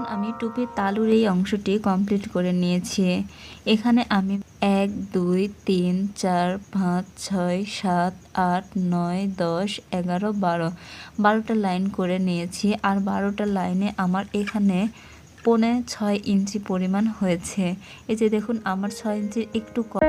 দেখুন আমি টুপির তালুর এই অংশটি কমপ্লিট করে নিয়েছি। এখানে আমি এক, দুই, তিন, চার, পাঁচ, ছয়, সাত, আট, নয়, দশ, এগারো, বারো। বারোটা লাইন করে নিয়েছি আর বারোটা লাইনে আমার এখানে পৌনে ছয় ইঞ্চি পরিমাণ হয়েছে। এই যে দেখুন, আমার ছয় ইঞ্চির একটু কম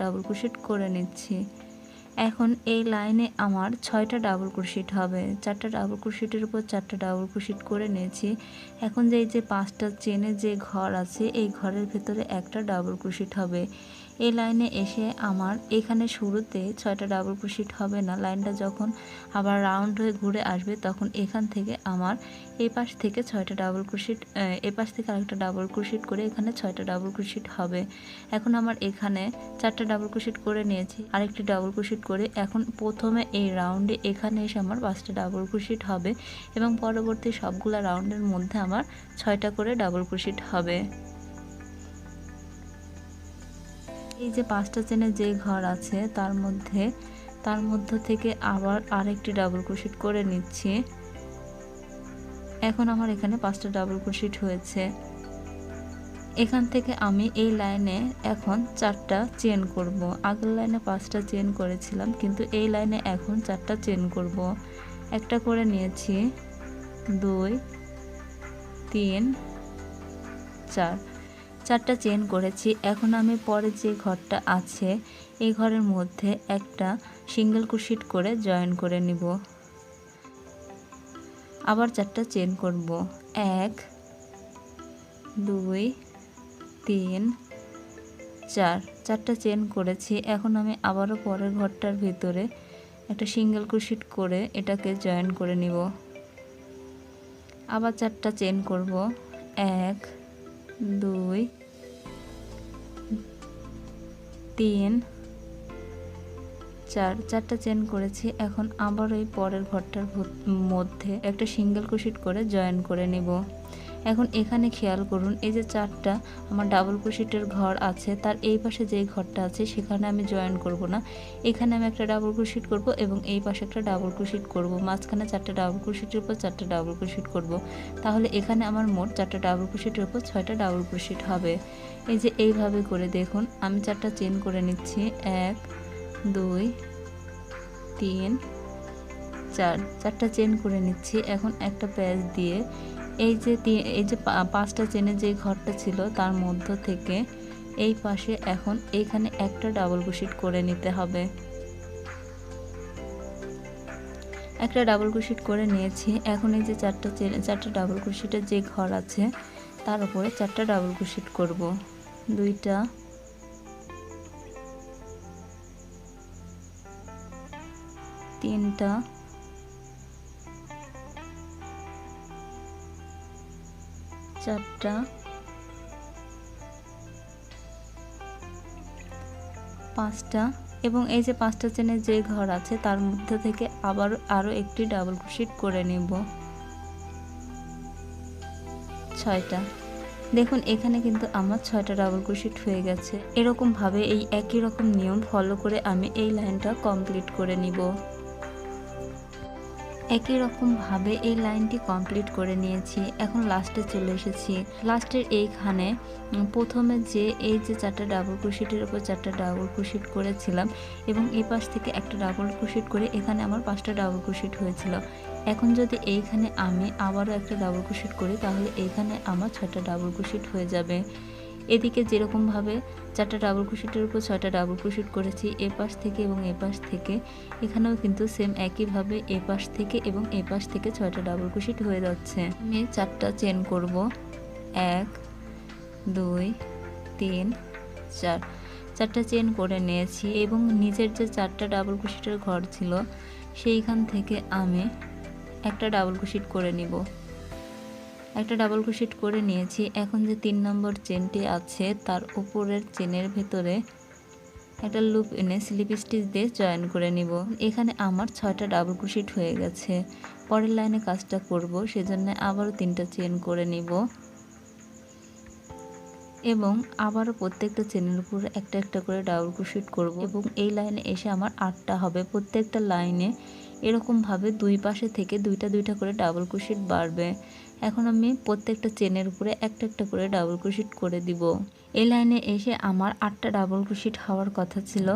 ডাবল ক্রোশেট করে নিচ্ছি। এখন এই লাইনে আমার ছয়টা ডাবল ক্রোশেট হবে। চারটা ডাবল ক্রোশেটের উপর চারটা ডাবল ক্রোশেট করে নিয়েছি। এখন যে এই যে পাঁচটা চেনে যে ঘর আছে, এই ঘরের ভেতরে একটা ডাবল ক্রোশেট হবে। এই লাইনে এসে আমার এখানে শুরুতে ছয়টা ডাবল ক্রোশেট হবে না। লাইনটা যখন আবার রাউন্ড হয়ে ঘুরে আসবে, তখন এখান থেকে আমার এই পাশ থেকে ছয়টা ডাবল ক্রোশেট এই পাশ থেকে আরেকটা ডাবল ক্রোশেট করে এখানে ছয়টা ডাবল ক্রোশেট হবে। এখন আমার এখানে চারটা ডাবল ক্রোশেট করে নিয়েছি, আরেকটি ডাবল ক্রোশেট করে এখন প্রথমে এই রাউন্ডে এখানে এসে আমার পাঁচটা ডাবল ক্রোশেট হবে এবং পরবর্তী সবগুলো রাউন্ডের মধ্যে আমার ছয়টা করে ডাবল ক্রোশেট হবে। এই যে পাঁচটা চেনের যে ঘর আছে, তার মধ্যে, তার মধ্য থেকে আবার আরেকটি ডাবল ক্রোশেট করে নিচ্ছি। এখন আমার এখানে পাঁচটা ডাবল ক্রোশেট হয়েছে। এখান থেকে আমি এই লাইনে এখন চারটা চেন করব। আগের লাইনে পাঁচটা চেন করেছিলাম, কিন্তু এই লাইনে এখন চারটা চেন করব। একটা করে নিয়েছি, দুই, তিন, চার। চারটা চেন করেছি। এখন আমি পরে যে ঘরটা আছে, এই ঘরের মধ্যে একটা সিঙ্গেল কুশিট করে জয়েন করে নিব। আবার চারটা চেন করব। এক, দুই, তিন, চার। চারটা চেন করেছি। এখন আমি আবারও পরের ঘরটার ভিতরে একটা সিঙ্গেল কুশিট করে এটাকে জয়েন করে নিব। আবার চারটা চেন করব। এক দুই, তিন, চার। চারটা চেন করেছি, এখন আবার ওই পরের ঘরটার মধ্যে একটা সিঙ্গেল কুশিট করে জয়েন করে নিব। এখন এখানে খেয়াল করুন, এই যে চারটা আমার ডাবল ক্রোশেটের ঘর আছে, তার এই পাশে যে ঘরটা আছে সেখানে আমি জয়েন করব না। এখানে আমি একটা ডাবল ক্রোশেট করব এবং এই পাশে একটা ডাবল ক্রোশেট করব। মাঝখানে চারটা ডাবল ক্রোশেটের উপর চারটা ডাবল ক্রোশেট করব। তাহলে এখানে আমার মোট চারটা ডাবল ক্রোশেটের উপর ছয়টা ডাবল ক্রোশেট হবে। এই যে এইভাবে করে দেখুন, আমি চারটা চেন করে নিচ্ছি। এক, দুই, তিন, চার, চারটা চেন করে নিচ্ছি। এখন একটা প্যাচ দিয়ে এই যে এই যে পাঁচটা চেনে যে ঘরটা ছিল তার মধ্য থেকে এই পাশে এখন এইখানে একটা ডাবল কুশিট করে নিতে হবে। একটা ডাবল কুশিট করে নিয়েছি। এখন এই যে চারটা চারটা ডাবল কুশিটের যে ঘর আছে, তার উপরে চারটা ডাবল কুশিট করব। দুইটা। তিনটা। চারটা। পাঁচটা। এবং এই যে পাঁচটা চেনের যে ঘর আছে, তার মধ্যে থেকে আবার আরও একটি ডাবল ক্রোশেট করে নেব। ছয়টা। দেখুন, এখানে কিন্তু আমার ছয়টা ডাবল ক্রোশেট হয়ে গেছে। এরকমভাবে এই একই রকম নিয়ম ফলো করে আমি এই লাইনটা কমপ্লিট করে নিব। একই রকমভাবে এই লাইনটি কমপ্লিট করে নিয়েছি। এখন লাস্টে চলে এসেছি। লাস্টের এইখানে প্রথমে যে এই যে চারটা ডাবল ক্রুশিটের উপর চারটা ডাবল ক্রুশিট করেছিলাম এবং এই পাশ থেকে একটা ডাবল ক্রুশিট করে এখানে আমার পাঁচটা ডাবল ক্রুশিট হয়েছিল। এখন যদি এইখানে আমি আবারও একটা ডাবল ক্রুশিট করি, তাহলে এইখানে আমার ছটা ডাবল ক্রুশিট হয়ে যাবে। এদিকে যেরকমভাবে চারটা ডাবল ক্রোশেটের উপর ছয়টা ডাবল ক্রোশেট করেছি, এ পাশ থেকে এবং এ পাশ থেকে, এখানেও কিন্তু সেম একইভাবে এ পাশ থেকে এবং এ পাশ থেকে ছয়টা ডাবল ক্রোশেট হয়ে যাচ্ছে। আমি চারটা চেন করব। এক, দুই, তিন, চার। চারটা চেন করে নিয়েছি এবং নিচের যে চারটা ডাবল ক্রোশেটের ঘর ছিল, সেইখান থেকে আমি একটা ডাবল ক্রোশেট করে নিব। একটা ডাবল ক্রোশেট করে নিয়েছি। এখন যে তিন নম্বর চেনটি আছে, তার উপরের চেনের ভেতরে একটা লুপ এনে স্লিপ স্টিচ দিয়ে জয়েন করে নিব। এখানে আমার ছয়টা ডাবল ক্রোশেট হয়ে গেছে। পরের লাইনে কাজটা করব, সেজন্য আবারও তিনটা চেন করে নিব। এবং আবারও প্রত্যেকটা চেনের উপর একটা একটা করে ডাবল ক্রোশেট করব। এবং এই লাইনে এসে আমার আটটা হবে। প্রত্যেকটা লাইনে এরকমভাবে দুই পাশে থেকে দুইটা দুইটা করে ডাবল ক্রোশেট বাড়বে। এখন আমি প্রত্যেকটা চেনের উপরে একটা একটা করে ডাবল ক্রোশেট করে দিব। এই লাইনে এসে আমার আটটা ডাবল ক্রোশেট হওয়ার কথা ছিল।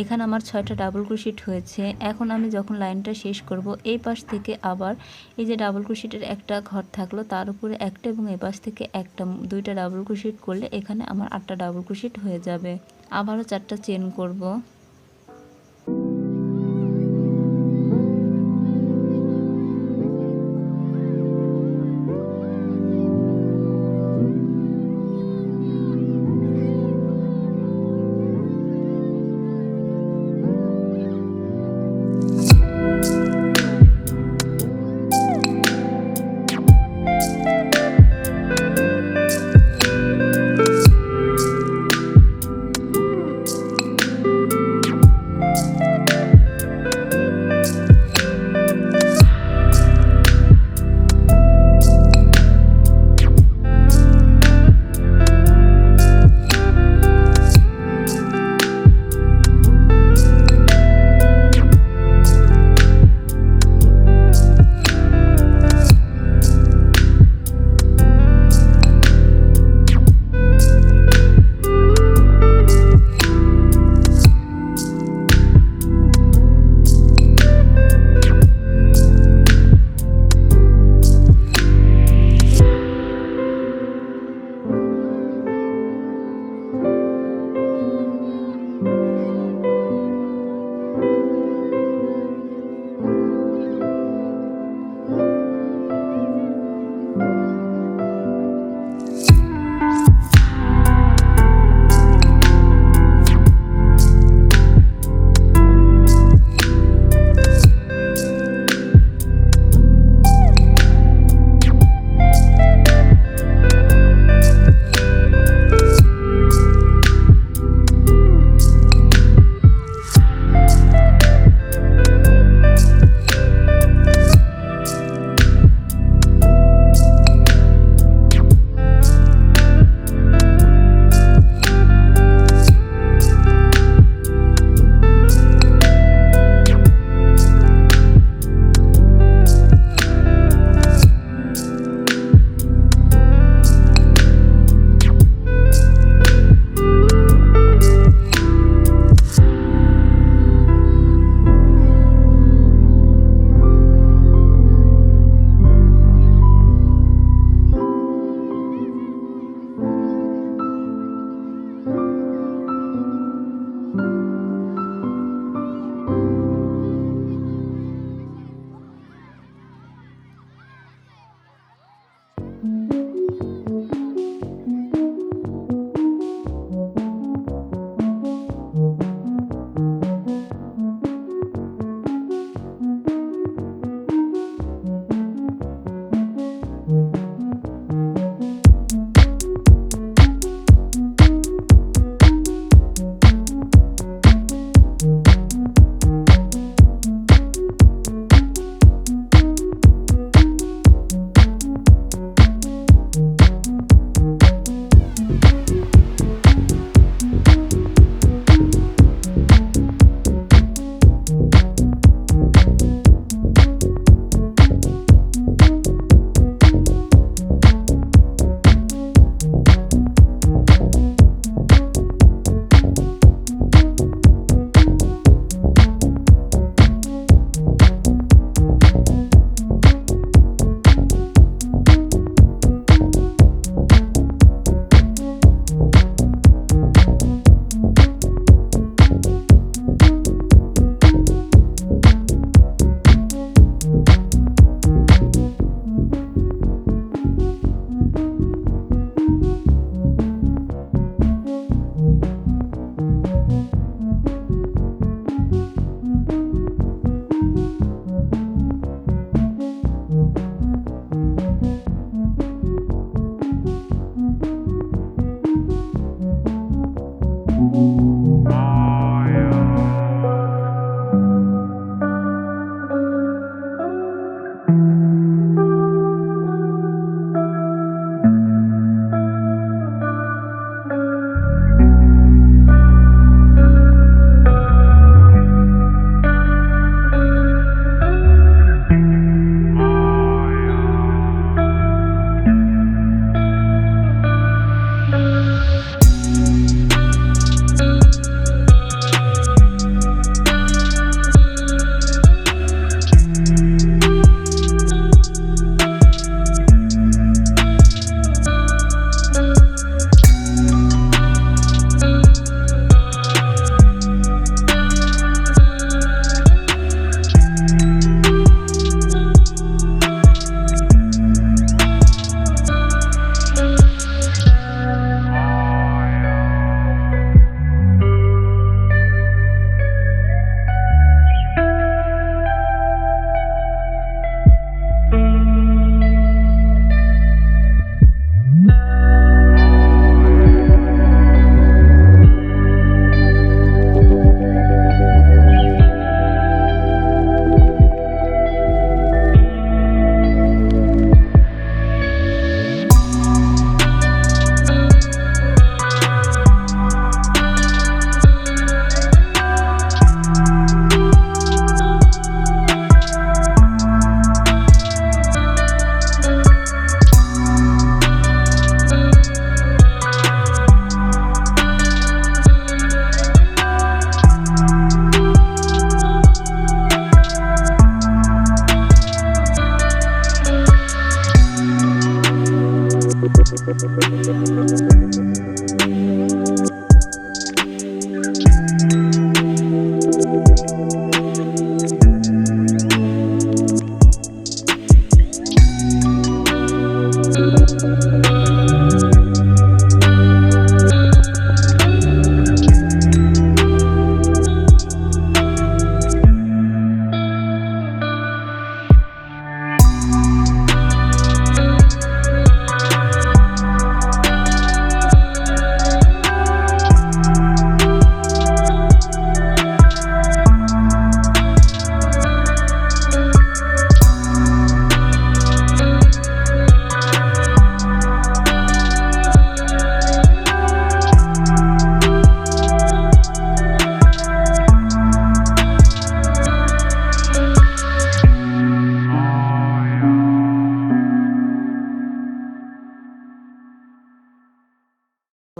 এখানে আমার ছয়টা ডাবল ক্রোশেট হয়েছে। এখন আমি যখন লাইনটা শেষ করব, এই পাশ থেকে আবার এই যে ডাবল ক্রোশেটের একটা ঘর থাকল, তার উপরে একটা এবং এই পাশ থেকে একটা, দুইটা ডাবল ক্রোশেট করলে এখানে আমার আটটা ডাবল ক্রোশেট হয়ে যাবে। আবারও চারটা চেন করব।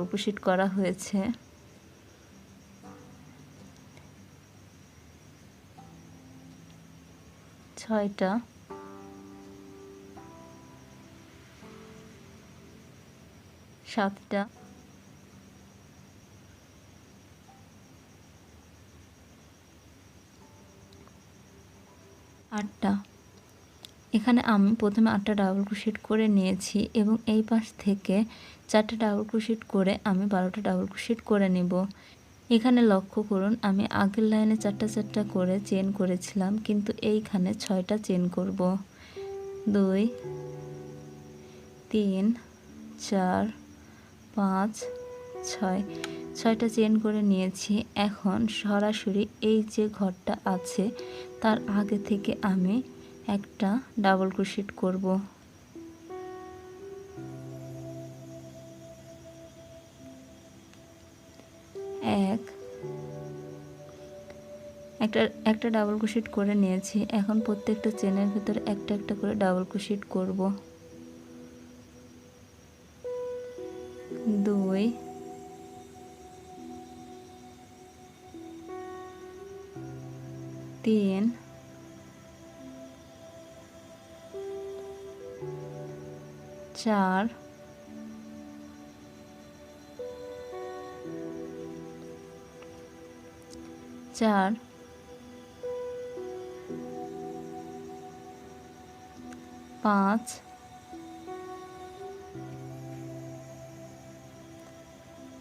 উপসিট করা হয়েছে। ছয়টা। সাতটা। আটটা। এখানে আমি প্রথমে আটটা ডাবল ক্রোশেট করে নিয়েছি এবং এই পাশ থেকে চারটে ডাবল ক্রোশেট করে আমি বারোটা ডাবল ক্রোশেট করে নেব। এখানে লক্ষ্য করুন, আমি আগের লাইনে চারটা চারটা করে চেন করেছিলাম, কিন্তু এইখানে ছয়টা চেন করব। দুই, তিন, চার, পাঁচ, ছয়, ছয়টা চেন করে নিয়েছি। এখন সরাসরি এই যে ঘরটা আছে, তার আগে থেকে আমি একটা ডাবল ক্রোশেট করব। এক। একটা একটা ডাবল ক্রোশেট করে নিয়েছি। এখন প্রত্যেকটা চেনের ভিতরে একটা একটা করে ডাবল ক্রোশেট করব। চার। চার। পাঁচ।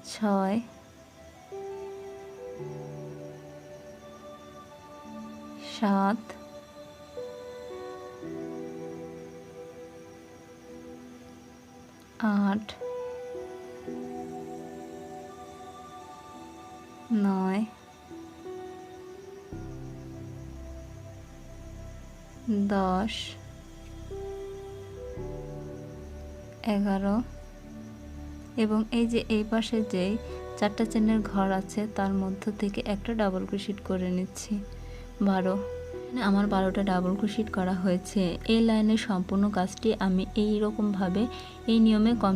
ছয়। সাত। দশ, এগারো এবং এই যে এই পাশে যে চারটা চেনের ঘর আছে, তার মধ্য থেকে একটা ডাবল ক্রোশিট করে নিচ্ছি। বারো আমার বারোটা ডাবল ক্রোশিট করা হয়েছে। এই লাইনের সম্পূর্ণ কাজটি আমি এই রকমভাবে এই নিয়মে কম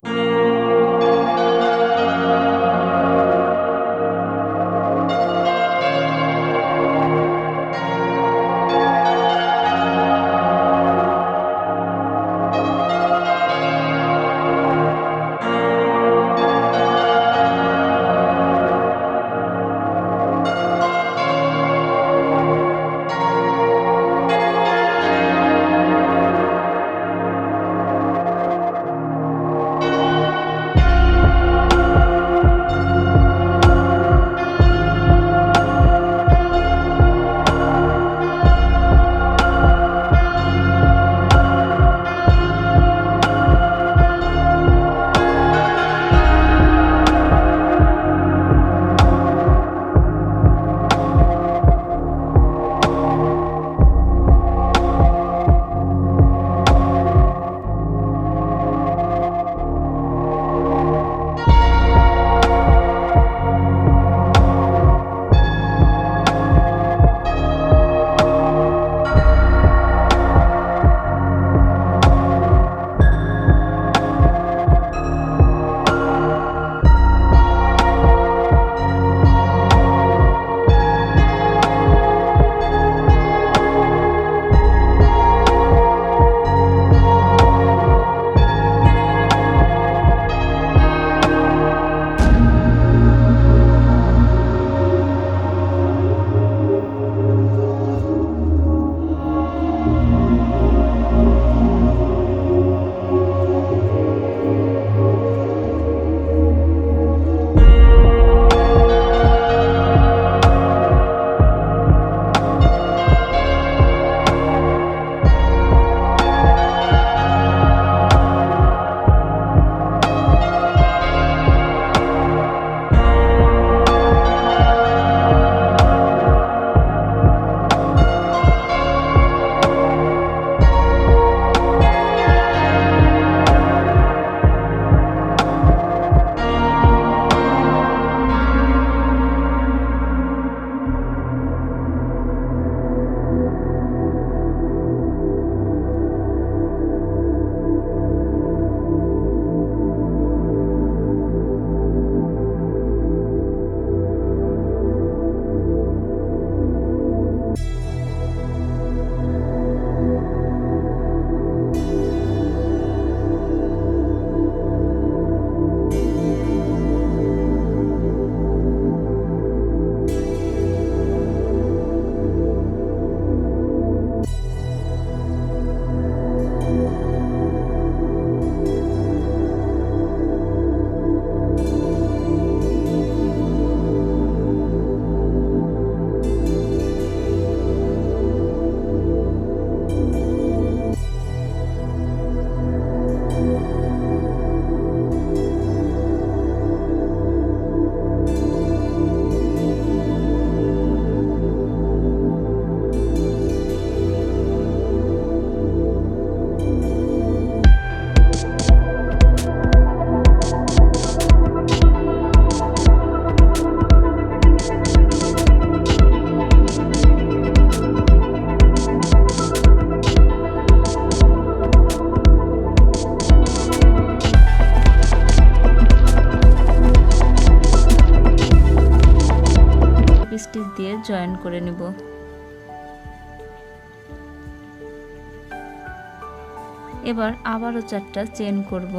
আবারও চারটা চেন করব।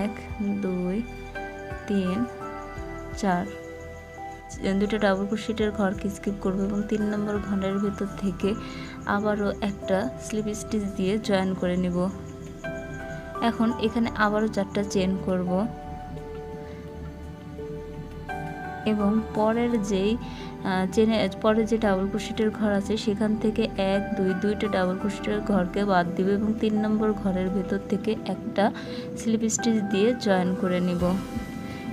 এক, দুই, তিন, চার। দুটো ডাবল ক্রোশেটের ঘরকে স্কিপ করব এবং তিন নম্বর ঘরের ভিতর থেকে আবারও একটা স্লিপ স্টিচ দিয়ে জয়েন করে নিব। এখন এখানে আবারও চারটা চেন করব। এবং পরের যেই চেনে, পরে যে ডাবল ক্রোশেটের ঘর আছে, সেখান থেকে এক, দুই, দুইটা ডাবল ক্রোশেটের ঘরকে বাদ দিব এবং তিন নম্বর ঘরের ভেতর থেকে একটা স্লিপ স্টিচ দিয়ে জয়েন করে নিব।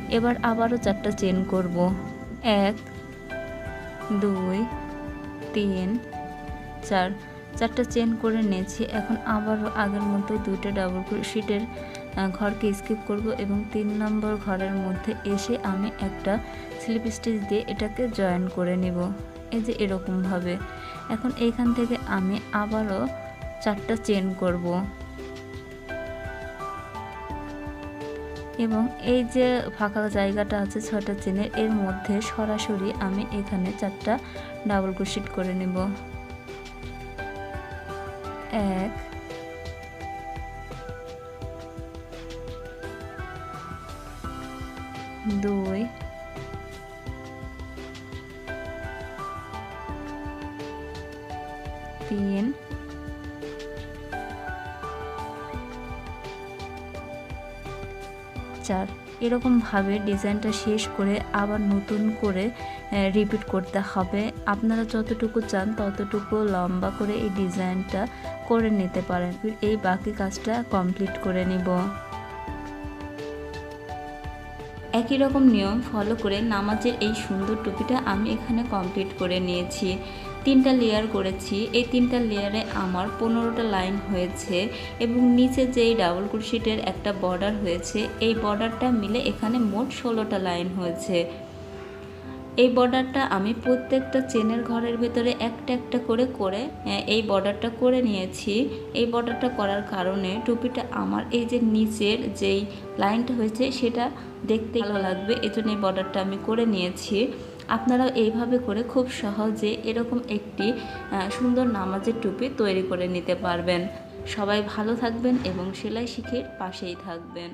এবার আবারও চারটা চেন করব। এক, দুই, তিন, চার। চারটা চেন করে নিয়েছি। এখন আবারও আগের মতো দুইটা ডাবল ক্রোশেটের ঘরকে স্কিপ করব এবং তিন নম্বর ঘরের মধ্যে এসে আমি একটা স্লিপ স্টিচ দিয়ে এটাকে জয়েন করে নিব। এই যে এরকমভাবে। এখন এইখান থেকে আমি আবারও চারটা চেন করব। এবং এই যে ফাঁকা জায়গাটা আছে ছটা চেনের, এর মধ্যে সরাসরি আমি এখানে চারটা ডাবল ক্রোশেট করে নেব। এক দুই এরকমভাবে ডিজাইনটা শেষ করে আবার নতুন করে রিপিট করতে হবে। আপনারা যতটুকু চান ততটুকু লম্বা করে এই ডিজাইনটা করে নিতে পারেন। এই বাকি কাজটা কমপ্লিট করে নিব। একই রকম নিয়ম ফলো করে নামাজের এই সুন্দর টুপিটা আমি এখানে কমপ্লিট করে নিয়েছি। তিনটা লেয়ার করেছি। এই তিনটা লেয়ারে আমার পনেরোটা লাইন হয়েছে এবং নিচে যেই ডাবল ক্রোশেটের একটা বর্ডার হয়েছে, এই বর্ডারটা মিলে এখানে মোট ষোলোটা লাইন হয়েছে। এই বর্ডারটা আমি প্রত্যেকটা চেনের ঘরের ভেতরে একটা একটা করে করে এই বর্ডারটা করে নিয়েছি। এই বর্ডারটা করার কারণে টুপিটা আমার এই যে নিচের যেই লাইনটা হয়েছে, সেটা দেখতে ভালো লাগবে। এজন্য এই বর্ডারটা আমি করে নিয়েছি। আপনারাও এইভাবে করে খুব সহজে এরকম একটি সুন্দর নামাজের টুপি তৈরি করে নিতে পারবেন। সবাই ভালো থাকবেন এবং সেলাই শিখে পাশেই থাকবেন।